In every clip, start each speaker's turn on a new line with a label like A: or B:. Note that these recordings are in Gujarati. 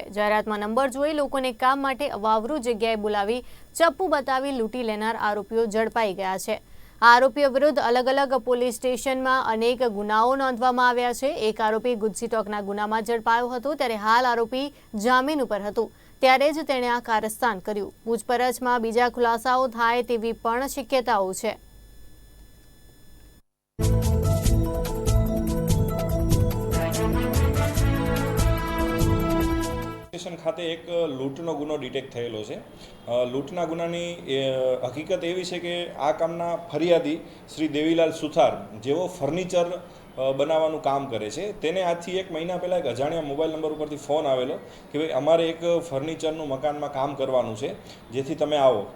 A: જાહેરાતમાં નંબર જોઈ લોકોને કામ માટે અવાવરૂ જગ્યાએ બોલાવી ચપ્પુ બતાવી લૂંટી લેનાર આરોપીઓ ઝડપાઈ ગયા છે. આરોપીઓ વિરુદ્ધ અલગ અલગ પોલીસ સ્ટેશનમાં અનેક ગુનાઓ નોંધવામાં આવ્યા છે. એક આરોપી ગુજસી ટોકના ગુનામાં ઝડપાયો હતો, ત્યારે હાલ આરોપી જામીન ઉપર હતું. ત્યારે જ તેણે આ કારસ્તાન કર્યું. પૂછપરછમાં બીજા ખુલાસાઓ થાય તેવી પણ શક્યતાઓ છે.
B: સ્ટેશન ખાતે એક લૂંટનો ગુનો ડિટેક્ટ થયેલો છે. લૂંટના ગુનાની હકીકત એવી છે કે આ કામના ફરિયાદી શ્રી દેવીલાલ સુથાર, જેઓ ફર્નિચર બનાવવાનું કામ કરે છે, તેને આજથી એક મહિના પહેલાં એક અજાણ્યા મોબાઈલ નંબર ઉપરથી ફોન આવેલો કે ભાઈ અમારે એક ફર્નિચરનું મકાનમાં કામ કરવાનું છે, જેથી તમે આવો.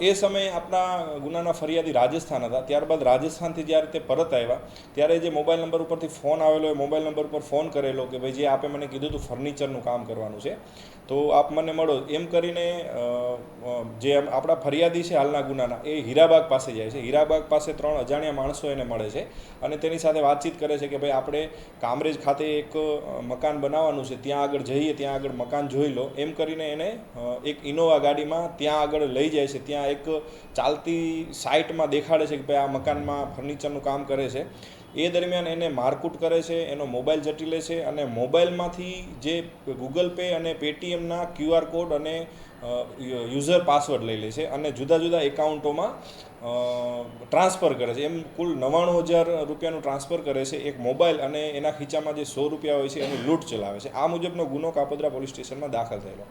B: એ સમયે આપણા ગુનાના ફરિયાદી રાજસ્થાન હતા. ત્યારબાદ રાજસ્થાનથી જ્યારે તે પરત આવ્યા, ત્યારે જે મોબાઈલ નંબર ઉપરથી ફોન આવેલો, એ મોબાઈલ નંબર ઉપર ફોન કરેલો કે ભાઈ જે આપે મને કીધું હતું ફર્નિચરનું કામ કરવાનું છે, તો આપ મને મળો. એમ કરીને જે આપણા ફરિયાદી છે હાલના ગુનાના, એ હીરાબાગ પાસે જાય છે. હીરાબાગ પાસે ત્રણ અજાણ્યા માણસો એને મળે છે અને તેની સાથે વાતચીત કરે છે કે ભાઈ આપણે કામરેજ ખાતે એક મકાન બનાવવાનું છે, ત્યાં આગળ જઈએ, ત્યાં આગળ મકાન જોઈ લો. એમ કરીને એને એક ઇનોવા ગાડીમાં ત્યાં આગળ લઈ જાય છે. ત્યાં એક ચાલતી સાઇટમાં દેખાડે છે કે ભાઈ આ મકાનમાં ફર્નિચરનું કામ કરે છે. એ દરમિયાન એને મારકૂટ કરે છે, એનો મોબાઈલ જટી લે છે અને મોબાઈલમાંથી જે ગૂગલ પે અને પેટીએમના ક્યુઆર કોડ અને યુઝર પાસવર્ડ લઈ લે છે અને જુદા જુદા એકાઉન્ટોમાં ટ્રાન્સફર કરે છે. એમ કુલ નવ્વાણું હજાર રૂપિયાનું ટ્રાન્સફર કરે છે એક મોબાઈલ અને એના ખીચામાં જે સો રૂપિયા હોય છે એની લૂંટ ચલાવે છે. આ મુજબનો ગુનો કાપોદ્રા પોલીસ સ્ટેશનમાં દાખલ થયેલો.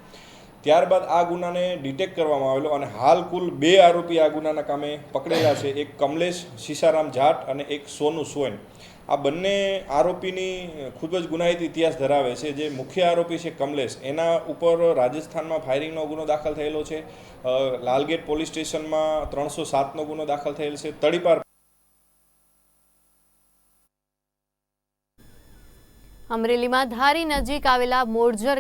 B: ત્યારબાદ આ ગુનાને ડિટેક્ટ કરવામાં આવેલો અને હાલ કુલ બે આરોપી આ ગુનાના કામે પકડેલા છે. એક કમલેશ સીસારામ જાટ અને એક સોનુ સોયન. આ બંને આરોપીની ખૂબ જ ગુનાહિત ઇતિહાસ ધરાવે છે. જે મુખ્ય આરોપી છે કમલેશ. એના ઉપર રાજસ્થાનમાં ફાયરિંગનો ગુનો દાખલ થયેલો છે. લાલગેટ પોલીસ સ્ટેશનમાં ત્રણસો સાતનો ગુનો દાખલ થયેલ છે. તળીપાર
A: અમરેલીમાં ધારી નજીક આવેલા મોરજર